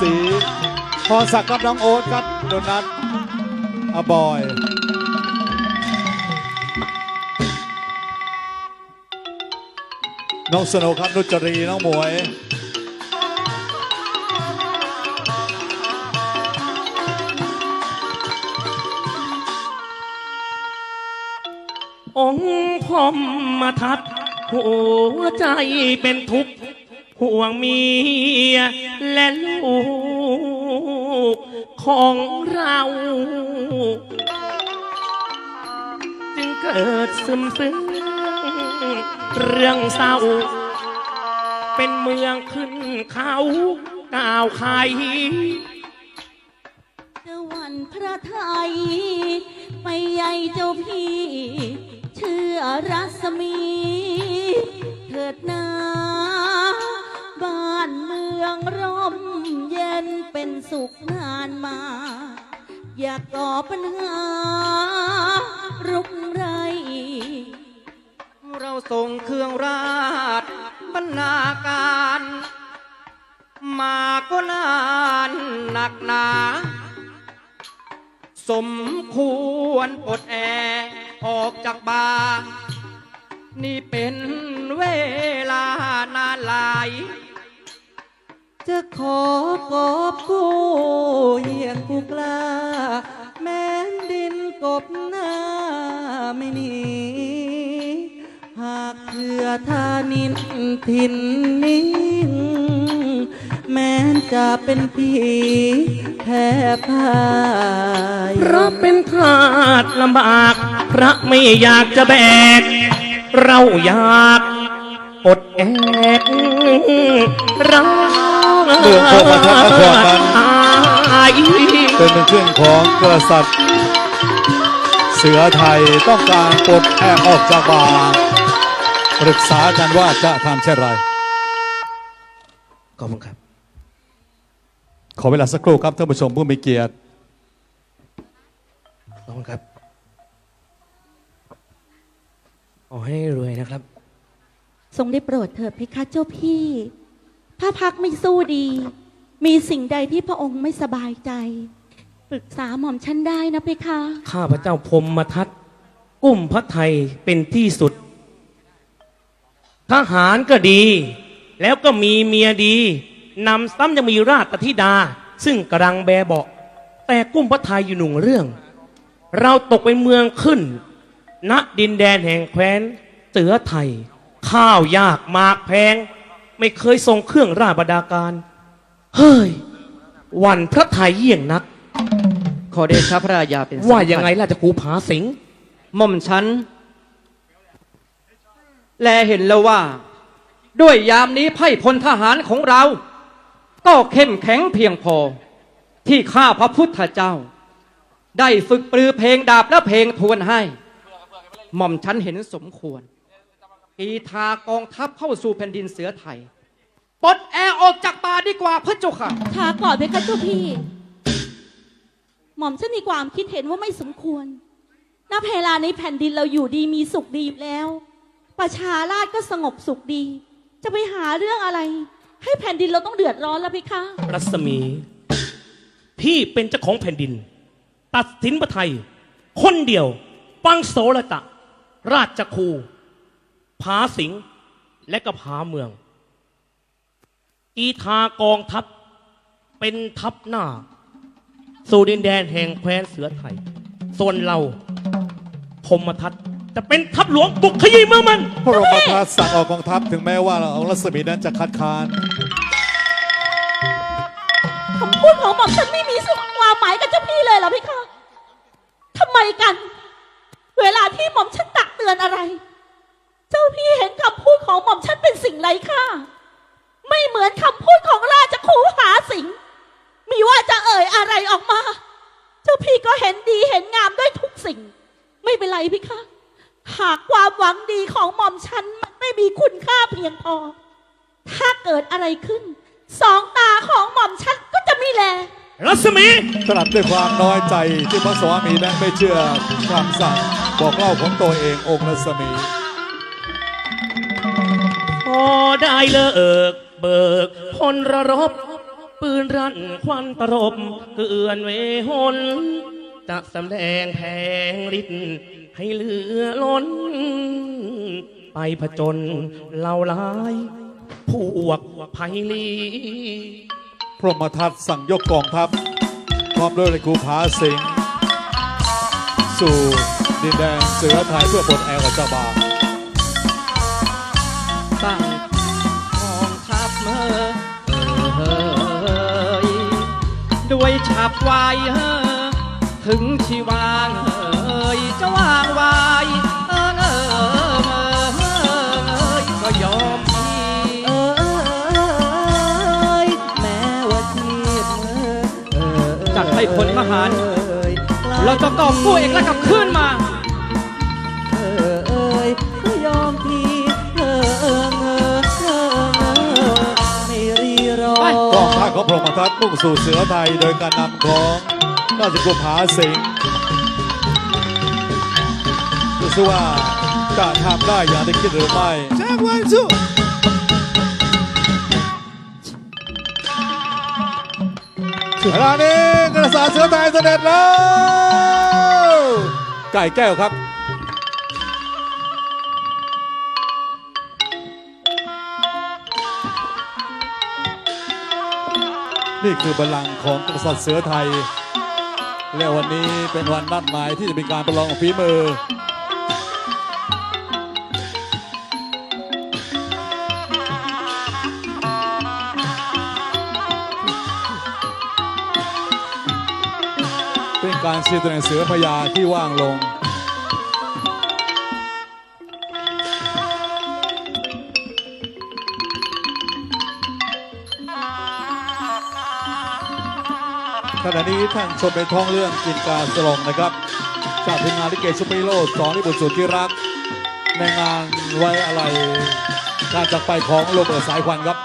ศรีพรศักดิ์กับน้องโอ๊ตครับโดนัทอบอยน้องสโนว์ครับนุจรีน้องหมวย องค์พรหมทัตหัวใจเป็นทุกข์ ห่วงเมียและลูกของเรา จึงเกิดซึมซึ้งเรื่องเศร้า เป็นเมืองขึ้นเขาก้าวไขเจ้าวันพระไทย ไปใหญ่เจ้าพี่ เชื่อรัศมี เถิดนา มืองร่มเย็นเป็นสุขนานมา อย่าก่อปัญหา รุกไร เราส่งเครื่องราชบรรณาการ มาก็นานหนักหนา สมควรปลดแอออกจากบานี่เป็นเวลานานหลาย จะขอกอบกู้เยี่ยงกูกล้า แม้นดินกบหน้าไม่หนี หากเถื่อทานินทินนิ่งแม้นจะเป็นผีแพ้พ่ายเพราะเป็นทาสลำบาก พระไม่อยากจะแบก เราอยากอดแอกรัก เมืองโคกระทะนครนั้นอาเป็นเครื่องของกษัตริย์ เสือไทยต้องการปลดแอกออกจากบาปรึกษากันว่าจะทำเช่นไรขอบคุณครับ ขอเวลาสักครู่ครับท่านผู้ชมผู้มีเกียรติขอบคุณครับ ขอให้รวยนะครับ ทรงได้โปรดเถิดเพคะเจ้าพี่ พระพักไม่สู้ดี มีสิ่งใดที่พระองค์ไม่สบายใจ ปรึกษาหม่อมฉันได้นะเพคะ ข้าพระเจ้าพรหมทัตกุ้มพระไทยเป็นที่สุด ทหารก็ดี แล้วก็มีเมียดีนำซ้ำยังมีราชธิดา ซึ่งกำลังแบเบาะแต่กุ้มพระไทยอยู่หนุ่งเรื่อง เราตกเป็นเมืองขึ้นณดินแดนแห่งแคว้นเสือไทย ข้าวยากหมากแพง ไม่เคยทรงเครื่องราชบรรดาการ เฮ้ยหวันพระไทยเยี่ยงนัก ขอเดชะพระราชาเป็นสำคัญว่ายังไงล่ะจะครูผาสิงหม่อมฉัน แลเห็นแล้วว่า ด้วยยามนี้ไพ่พลทหารของเรา ก็เข้มแข็งเพียงพอ ที่ข้าพระพุทธเจ้า ได้ฝึกปรือเพลงดาบและเพลงทวนให้ หม่อมฉันเห็นสมควร กีทากองทัพเข้าสู่แผ่นดินเสือไทยปลดแอร์ออกจากป่าดีกว่าพระเจ้าค่ะช้าก่อนเพคะเจ้าพี่ หม่อมฉันมีความคิดเห็นว่าไม่สมควรณเวลาในแผ่นดินเราอยู่ดีมีสุขดีอยู่แล้ว ประชาราชก็สงบสุขดี จะไปหาเรื่องอะไร ให้แผ่นดินเราต้องเดือดร้อนแล้วเพคะรัศมี พี่เป็นเจ้าของแผ่นดิน ตัดสินพระไทย คนเดียวฟังโสระตะ ราชครู ผาสิงห์และก็ผาเมือง อีทากองทัพเป็นทัพหน้า สู่ดินแดนแห่งแคว้นเสือไทย ส่วนเราพรหมทัตจะเป็นทัพหลวงบุกขยี้เมืองมัน พระบรมทัพสั่งออกกองทัพถึงแม้ว่าองค์รัศมีนั้นจะคัดค้านคำพูดของหม่อมฉันไม่มีสุขความหมายกับเจ้าพี่เลยเหรอพี่คะทำไมกัน เวลาที่หม่อมฉันตักเตือนอะไร เจ้าพี่เห็นคำพูดของหม่อมฉันเป็นสิ่งไร้ค่าไม่เหมือนคำพูดของราชครูหาสิงห์มีว่าจะเอ่ยอะไรออกมา เจ้าพี่ก็เห็นดีเห็นงามด้วยทุกสิ่ง ไม่เป็นไรพี่คะหากความหวังดีของหม่อมฉันมันไม่มีคุณค่าเพียงพอ ถ้าเกิดอะไรขึ้น สองตาของหม่อมฉันก็จะไม่แล รัศมี ตรัสด้วยความน้อยใจที่พระสวามีนั้นไม่เชื่อคำสั่งบอกเล่าของตัวเององค์รัศมี พอได้เลิกเบิกพลระรบ ปืนรั่นควันตรบเกลื่อนเวหนจะสำแดงแผงฤทธิ์ให้เหลือล้น ไปผจญเหล่าร้าย พวกไพลีพรหมทัตสั่งยกกองทัพพร้อมด้วยครูผาสิง สู่ดินแดนเสือไทยเพื่อปลดแอกออกจาบา สั่งกองทัพเมื่อเอ่ยด้วยฉับไวเอ่อถึงชีวางเอ่ยจะวางไวเออเออเอ่อเอ่ยก็ยอมพี่เอ้ยแม้ว่าชีพเมื่อเอ่ยจัดให้พลทหาร เราจะกอบกู้เอกลักษณ์กลับคืนมา พของพรหมทัตมุ่งสู่เสือไทยโดยการนำของราชกุมผาสิงห์ดูสิว่าจะทำได้อย่างที่คิดหรือไม่แจ้งวันสู้เวลานี้กระสานเสือไทยเสด็จแล้ว ไก่แก้วครับ นี่คือบัลลังก์ของกษัตริย์เสือไทย และวันนี้เป็นวันนัดหมายที่จะมีการประลองฝีมือ เป็นการชี้ตัวแทนเสือพญาที่ว่างลง ณะนี้ท่านชมเป็นท้องเรื่องกินกาสลองนะครับ จากทีมงานลิเกชุปิโลสองที่บุตรสุดที่รัก ในงานไว้อะไรการจากไปของโรเบิร์ตสายควันครับ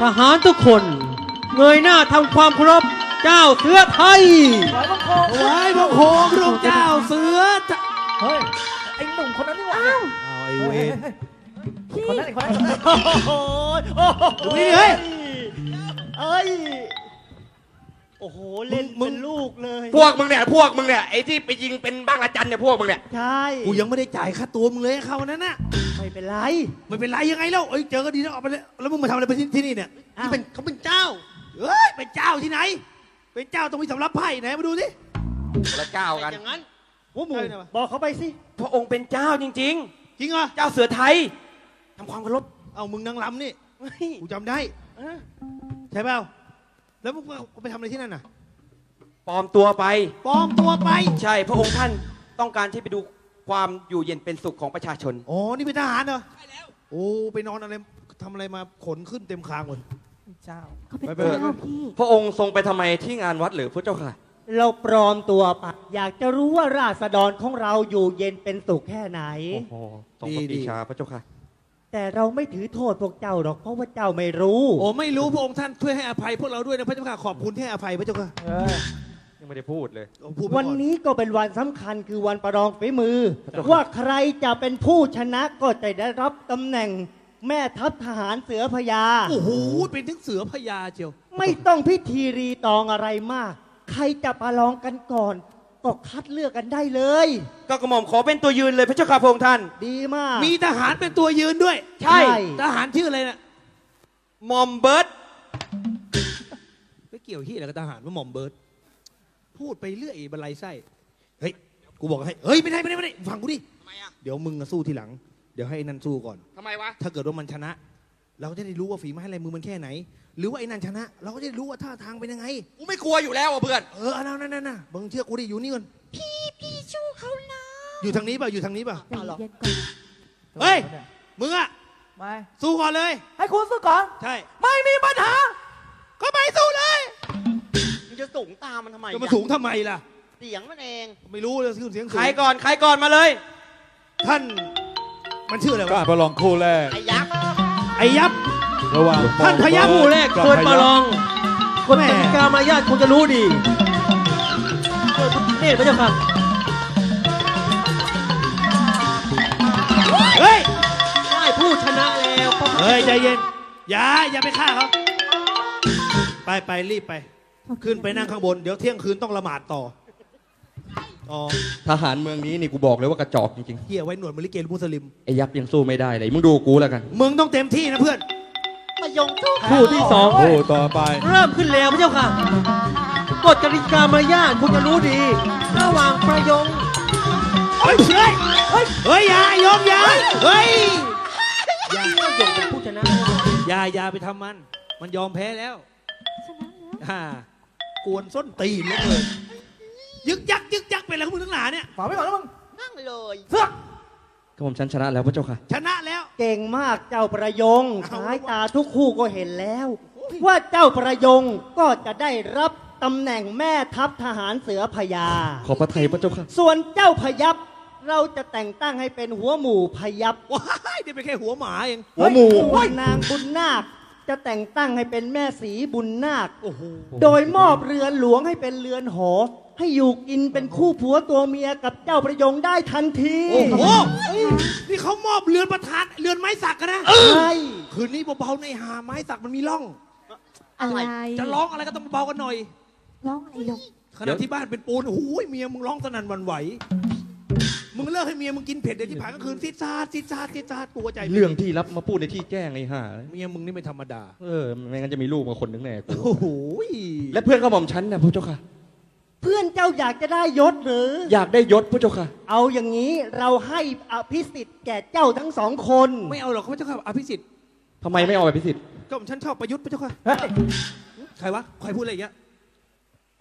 ทหารทุกคนเงยหน้าทำความเคารพ เจ้าเสือไทยไว้บังคงไว้บังคงพระองค์เจ้าเสือไทยเฮ้ย ไอ้หนุ่มคนนั้นนี่หว่าเอาไอ้เวรคนนั้นไอ้คนนั้นโอ้โหโอ้โหดูนี่เฮ้ยเอ้ย โอ้โห เล่นมึเป็งนลูกเลย พวกมึงเนี่ย พวกมึงเนี่ย ไอ้ที่ไปยิงเป็นบ้างละจันเนี่ยพวกมึงเนี่ย ใช่ กูยังไม่ได้จ่ายค่าตัวมึงเลยเขานั้นน่ะ ไม่เป็นไร ไม่เป็นไรยังไงแล้วเอ้ย เจอก็ดีแล้วออกไปเลยแล้วมึงมาทำอะไรไปที่ที่นี่เนี่ยอ้าวนี่เป็นเขาเป็นเจ้าเอ้ย เป็นเจ้าที่ไหน เป็นเจ้าต้องมีสำรับไพ่ไหนมาดูสิละเจ้ากัน อย่างนั้น หัวหมูใช่ไหมบอกเขาไปสิ พระองค์เป็นเจ้าจริง จริงเหรอ ๆ เจ้าเสือไทยทำความเคารพเอามึงนางรำนี่ เฮ้ยกูจำได้ เออใช่เปล่า แล้วมึงไปทำอะไรที่นั่นน่ะปลอมตัวไป ปลอมตัวไป ใช่พระองค์ท่านต้องการที่ไปดูความอยู่เย็นเป็นสุขของประชาชน อ๋อ นี่เป็นทหารเหรอ ใช่แล้ว โอ้ ไปนอนอะไรทำอะไรมาขนขึ้นเต็มคางหมด เจ้า เขาเป็นไม่เป็นไร เจ้าพี่ พระองค์ทรงไปทำไมที่งานวัดหรือพระเจ้าค่ะ เราปลอมตัวไปอยากจะรู้ว่าราษฎรของเราอยู่เย็นเป็นสุขแค่ไหน โอ้โหทรงพระดีปีๆชาพระเจ้าค่ะ แต่เราไม่ถือโทษพวกเจ้าหรอกเพราะว่าเจ้าไม่รู้ โอ้ไม่รู้พระองค์ท่านช่วยให้อภัยพวกเราด้วยนะพระเจ้าค่ะขอบคุณที่ให้อภัยพระเจ้าค่ะเออยังไม่ได้พูดเลย โอ้พูดไปวันก่อนี้ก็เป็นวันสำคัญคือวันประลองฝีมือครับว่าใครจะเป็นผู้ชนะก็จะได้รับตำแหน่ง แม่ทัพทหารเสือพญา โอ้โหเป็นถึงเสือพญาเจียว ไม่ต้องพิธีรีตองอะไรมาก ใครจะประลองกันก่อน ก็คัดเลือกกันได้เลย ก็กระหม่อมขอเป็นตัวยืนเลยพระเจ้าค่ะพระองค์ท่าน ดีมาก มีทหารเป็นตัวยืนด้วยใช่ ทหารชื่ออะไรน่ะมอมเบิร์ตไม่เกี่ยวที่อะไรกับทหารว่าหม่อมเบิร์ดพูดไปเรื่อยบรรลัยไส้เฮ้ยกูบอกให้เฮ้ยไม่ได้ไม่ได้ไม่ได้ฟังกูดิทำไมอะเดี๋ยวมึงอะสู้ทีหลัง เดี๋ยวให้นั่นสู้ก่อน ทำไมวะ ถ้าเกิดว่ามันชนะ เราจะได้รู้ว่าฝีไม้ลายมือมันแค่ไหน หรือว่าไอ้นั่นชนะ เราก็จะได้รู้ว่าท่าทางเป็นยังไง กูไม่กลัวอยู่แล้วอะเพื่อน เออเอานั่นนั่นนั่นนะบังเชื่อกูดิอยู่นี่ก่อนพี่พี่ชูเขานะอยู่ทางนี้เปล่าอยู่ทางนี้เปล่า ใจเย็นก่อน เฮ้ย มึงอะไม่สู้ก่อนเลย ให้คุณสู้ก่อน ใช่ไม่มีปัญหา ก็ไปสู้เลยมึงจะสูงตามมันทำไมจะมาสูงทำไมล่ะ เสียงมันเอง ไม่รู้เลยขึ้นเสียงสูใครงก่อน ใครก่อนมาเลย ท่าน มันชื่ออะไรกาวะรประลองคู่แรก ไอ้ยักษ์ไอ้ยับ ระหว่างท่านพญาหมอผู้เบิแรร์กดบควรพมาญาลอง คนกติกามารยาทคงจะรู้ดีเนตรพระเจ้าค่ะเฮ้ย ได้ผู้ชนะแล้วพระเฮ้ย ใจเย็น อย่า อย่าไปฆ่าเขาไปไปรีบไป ขึ้นไปนั่งข้างบน เดี๋ยวเที่ยงคืนต้องละหมาดต่ออ๋อ ทหารเมืองนี้นี่กูบอกเลยว่ากระจอกจริงเฮียไว้หนวดมลิเกมุสลิม ๆไอ้ยักษ์ยังสู้ไม่ได้เลยมึงดูกูแล้วกัน มึงต้องเต็มที่นะเพื่อน มายงสู้คู่ที่สองคู่ต่อไป เริ่มขึ้นแล้วพระเจ้าค่ะกฎกติกามารยาทคุณจะรู้ดีระหว่างประยงเฮ้ยเฮ้ยเฮ้ยเฮ้ยอย่ายอมอย่าเฮ้ยอย่าประยงเป็นผู้ชนะอย่าอย่าไปทำมัน มันยอมแพ้แล้วชนะแล้ว ฮ่ากวนส้นตีนเหลย เลยยึกยักยึกยักไปแล้วมึงทั้งหลายเนี่ยฝากไว้ก่อนแล้วมึงนั่งเลยเสือกก็ผมชันชนะแล้วพระเจ้าค่ะ ชนะแล้ว เก่งมากเจ้าประยงเอาสายตาทุกคู่ก็เห็นแล้ว ว่าเจ้าประยงก็จะได้รับตำแหน่งแม่ทัพทหารเสือพญา ขอพระไทยพระเจ้าค่ะ ส่วนเจ้าพยับเราจะแต่งตั้งให้เป็นหัวหมู่พยับว้ายนี่เป็นแค่หัวหมาเอง หัวหมู่ ส่วนนางบุญนาค จะแต่งตั้งให้เป็นแม่สีบุญนาค โอ้โห โดยมอบเรือนหลวงให้เป็นเรือนหอ ให้อยู่กินเป็นคู่ผัวตัวเมียกับเจ้าประยงได้ทันทีโอ้โห นี่เขามอบเรือนประธานเรือนไม้สักกันนะใช่คืนนี้เบาๆในหาไม้สักมันมีร่อง อะไร จะร้องอะไรก็ต้องเบาๆกันหน่อย ร้องอะไรลงขณะที่บ้านเป็นปูนโอ้โหเมียมึงร้องสนั่นหวันไหว มึงเลิกให้เมียมึงกินเผ็ดเดี๋ยวที่ผ่านก็คืนซิดซาดซิดซาดซิดซาดตัวใจเรื่องที่รับมาพูดในที่แจ้งไอ้ห่าเมียมึงนี่ไม่ธรรมดา เออไม่งั้นจะมีลูกมาคนนึงแน่กูโอ้โหและเพื่อนก็หม่อมฉันนะพระเจ้าค่ะ เพื่อนเจ้าอยากจะได้ยศหรือ อยากได้ยศพระเจ้าค่ะ เอาอย่างนี้เราให้อภิสิทธิ์แก่เจ้าทั้งสองคน ไม่เอาหรอกพระเจ้าค่ะอภิสิทธิ์ทำไมไม่เอาไปพิสิทธิ์ก็ผมฉันชอบประยุทธ์พระเจ้าค่ะใครวะใครพูดอะไรอย่างเงี้ย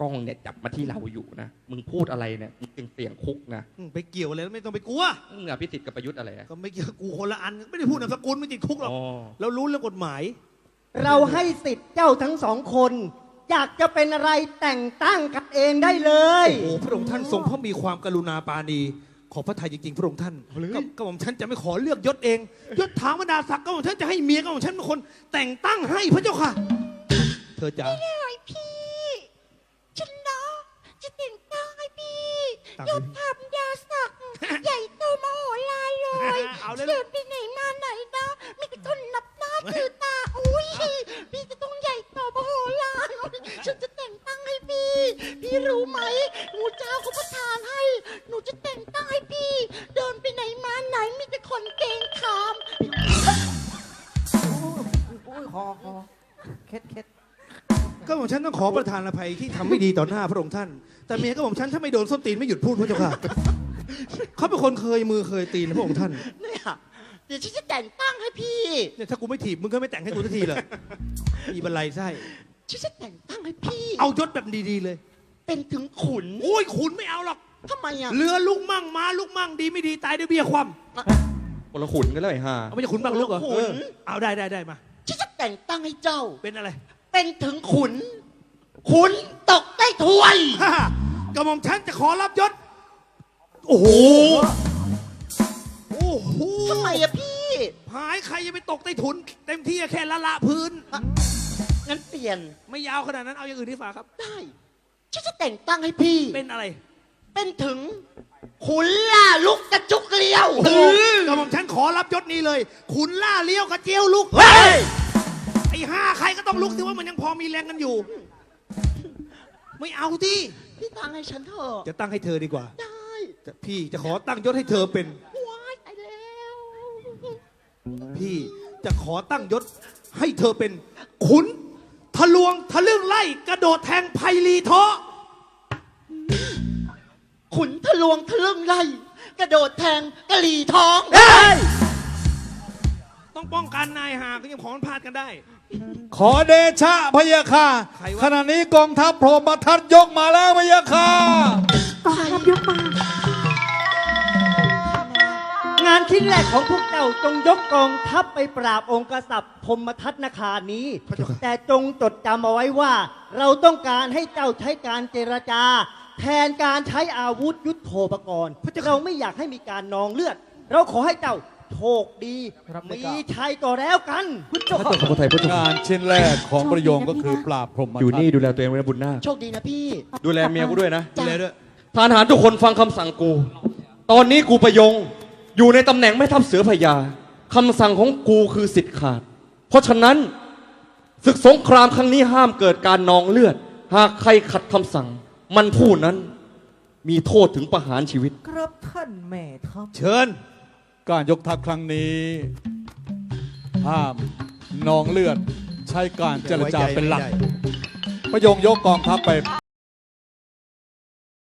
กล้องเนี่ยจับมาที่เราอยู่นะ มึงพูดอะไรเนี่ยมึงเป็นเสียงคุกนะอืมไปเกี่ยวอะไรแล้วไม่ต้องไปกลัว มึงอภิสิทธิ์กับประยุทธ์อะไรอะก็ไม่เกี่ยวกูคนละอัน ไม่ได้พูดนามสกุลไม่ติดคุกหรอกอ๋อ เรารู้เรื่องกฎหมาย เราให้สิทธิ์เจ้าทั้งสองคน อยากจะเป็นอะไรแต่งตั้งกันเองได้เลย โอ้โหพระองค์ท่านทรงพระมีความกรุณาปราณี ขอพระทัยจริงๆ พระองค์ท่านก็ก็ผมฉันจะไม่ขอเลือกยศเองยศถามดาศักดิ์ก็ผมฉันจะให้เมียก็ผมฉันเป็นคน แต่งตั้งให้พระเจ้าค่ะ เธอจ๋าไอพี่ ฉันนะจะแต่งตั้งให้พี่ตั้งยให้ศพี่ถามยาศักดิ์ ใหญ่โตมโหฬารเลยเอาเลยเดินไปไหนมาไหนนะมีแต่คนนับหน้าถือตาอุ้ ต้องขอประทานอภัยที่ทำไม่ดีต่อหน้าพระองค์ท่าน แต่เมียก็ผมฉันถ้าไม่โดนส้นตีนไม่หยุดพูดพระเจ้าค่ะ เขาเป็นคนเคยมือเคยตีนนะพระองค์ท่านเนี่ยเดี๋ยวฉันจะแต่งตั้งให้พี่เนี่ยถ้ากูไม่ถีบมึงก็ไม่แต่งให้กูสักทีเลยมีบันไลไส้ฉันจะแต่งตั้งให้พี่เอายศแบบดีๆเลย เป็นถึงขุนโอ้ยขุนไม่เอาหรอก ทำไมอะเรือลุกมั่งม้าลุกมั่งดีไม่ดีตายด้วยเบี้ยความคนละขุนกันแล้วไอ้ห่าเอาไม่ใช่ขุนบ้างลุกเหรอขุนเออเอาได้ได้ได้มา ฉันจะแต่งตั้งให้เจ้าเป็นอะไร เป็นถึงขุน ขุนตกได้ถ้วย ฮ่าฮ่ากระหม่อมฉันจะขอรับยศ โอ้โห โอ้โหทำไมอะพี่ หายใครจะไปตกใต้ถุน เต็มที่แค่ละละพื้น งั้นเปลี่ยนไม่ยาวขนาดนั้นเอาอย่างอื่นที่ฝากครับ ได้ ฉันจะแต่งตั้งให้พี่ เป็นอะไรเป็นถึง ขุนล่าลุกกระจุกเลี้ยวโอ้โหกระหม่อมฉันขอรับยศนี้เลย ขุนล่าเลี้ยวกระเจียวลุก เฮ้ย ไอ้ห้าใครก็ต้องลุกสิว่ามันยังพอมีแรงกันอยู่ ไม่เอาที่พี่ตั้งให้ฉันเถอะจะตั้งให้เธอดีกว่า ได้จะพี่จะขอตั้งยศให้เธอเป็น ว้ายตายแล้วพี่จะขอตั้งยศให้เธอเป็น ขุนทะลวงทะลึ่งไล่ กระโดดแทงไพลีเทาะขุนทะลวงทะลึ่งไล่ กระโดดแทงกะหรี่ท้อง ต้องป้องกันนายหากยังของมันพลาดกันได้ ขอเดชะพะยะค่ะใครวะขณะนี้กองทัพพรหมทัตยกมาแล้วพะยะค่ะงานชิ้นแรกของพวกเจ้าจงยกกองทัพไปปราบองค์กษัตริย์พรหมทัตนาคานี้ แต่จงจดจำเอาไว้ว่า เราต้องการให้เจ้าใช้การเจรจา แทนการใช้อาวุธยุทโธปกรณ์เราไม่อยากให้มีการนองเลือด เราขอให้เจ้า โชคดีมี ชัยก็แล้วกันพุทธเจ้าขอพระไทยพระเจ้าค่ะงานชิ้นแรกของประโยงก็คือปราบพรหมทัตอยู่นี่ดูแลตัวเองไว้นะบุญนาคโชคดีนะพี่ ดูแลเมียกูด้วยนะจ้ะเลยด้วย ทหารทุกคนฟังคำสั่งกู ตอนนี้กูประยง อยู่ในตำแหน่งแม่ทัพเสือพญาคำสั่งของกูคือสิทธิ์ขาด เพราะฉะนั้นศึกสงครามครั้งนี้ห้ามเกิดการนองเลือด หากใครขัดคำสั่ง มันผู้นั้นมีโทษถึงประหารชีวิต ครับท่านแม่ทัพเชิญ การยกทัพครั้งนี้ ห้ามนองเลือด ใช้การเจรจาเป็นหลัก ประโยงยกกองทัพไป